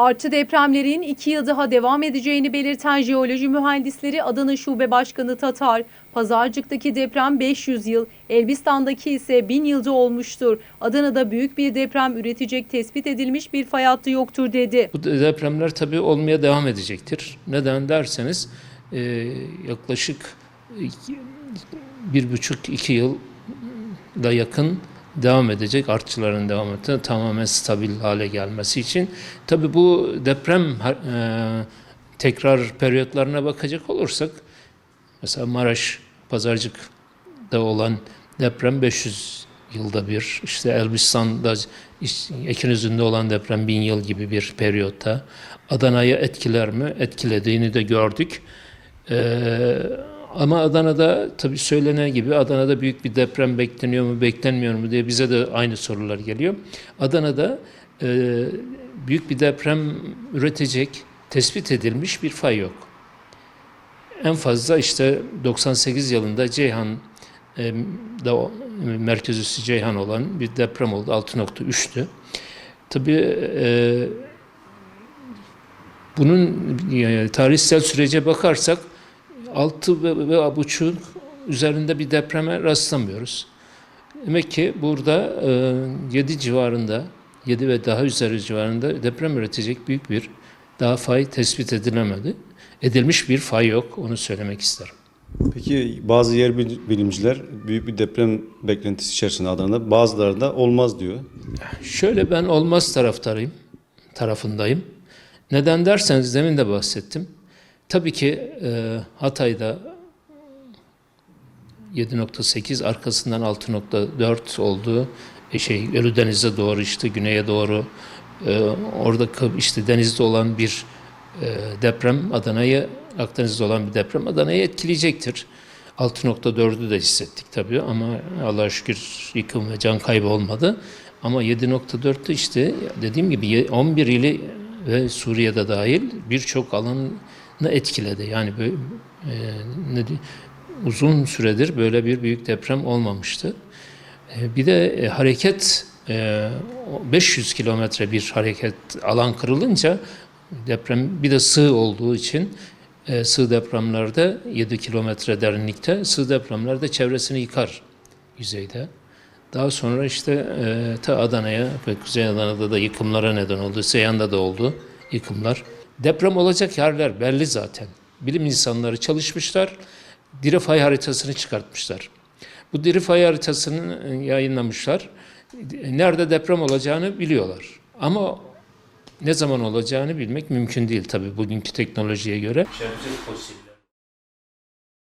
Artçı depremlerin iki yıl daha devam edeceğini belirten jeoloji mühendisleri Adana Şube Başkanı Tatar, Pazarcık'taki deprem 500 yıl, Elbistan'daki ise 1000 yılda olmuştur. Adana'da büyük bir deprem üretecek tespit edilmiş bir fay hattı yoktur dedi. Bu depremler tabii olmaya devam edecektir. Neden derseniz e, yaklaşık iki- bir buçuk iki yıl da yakın devam edecek artçıların devam ettiği tamamen stabil hale gelmesi için. Tabii bu deprem e, tekrar periyotlarına bakacak olursak mesela Maraş Pazarcık'ta olan deprem 500 yılda bir, işte Elbistan'da Ekinözü'nde olan deprem 1000 yıl gibi bir periyotta Adana'yı etkiler mi? Etkilediğini de gördük. Ee, ama Adana'da tabii söylenen gibi Adana'da büyük bir deprem bekleniyor mu, beklenmiyor mu diye bize de aynı sorular geliyor. Adana'da e, büyük bir deprem üretecek tespit edilmiş bir fay yok. En fazla işte 98 yılında Ceyhan e, da merkez üssü Ceyhan olan bir deprem oldu. 6.3'tü. Tabii e, bunun e, tarihsel sürece bakarsak 6 ve, ve buçuk üzerinde bir depreme rastlamıyoruz. Demek ki burada e, 7 civarında, 7 ve daha üzeri civarında deprem üretecek büyük bir daha fay tespit edilemedi. Edilmiş bir fay yok, onu söylemek isterim. Peki bazı yer bil- bilimciler büyük bir deprem beklentisi içerisinde Adana'da bazıları da olmaz diyor. Şöyle ben olmaz taraftarıyım, tarafındayım. Neden derseniz demin de bahsettim. Tabii ki e, Hatay'da 7.8 arkasından 6.4 oldu. E şey Ölüdeniz'e doğru işte güneye doğru e, orada işte denizde olan bir e, deprem Adana'yı Akdeniz'de olan bir deprem Adana'yı etkileyecektir. 6.4'ü de hissettik tabii ama Allah'a şükür yıkım ve can kaybı olmadı. Ama 7.4'te işte dediğim gibi ye- 11 ili ve Suriye'de dahil birçok alanı etkiledi. Yani böyle, e, ne di- uzun süredir böyle bir büyük deprem olmamıştı. E, Bir de e, hareket e, o 500 kilometre bir hareket alan kırılınca deprem bir de sığ olduğu için e, sığ depremlerde 7 kilometre derinlikte sığ depremlerde çevresini yıkar yüzeyde. Daha sonra işte e, ta Adana'ya ve Kuzey Adana'da da yıkımlara neden oldu. Seyhan'da da oldu yıkımlar. Deprem olacak yerler belli zaten. Bilim insanları çalışmışlar. Diri fay haritasını çıkartmışlar. Bu diri fay haritasını e, yayınlamışlar. Nerede deprem olacağını biliyorlar. Ama ne zaman olacağını bilmek mümkün değil tabii bugünkü teknolojiye göre.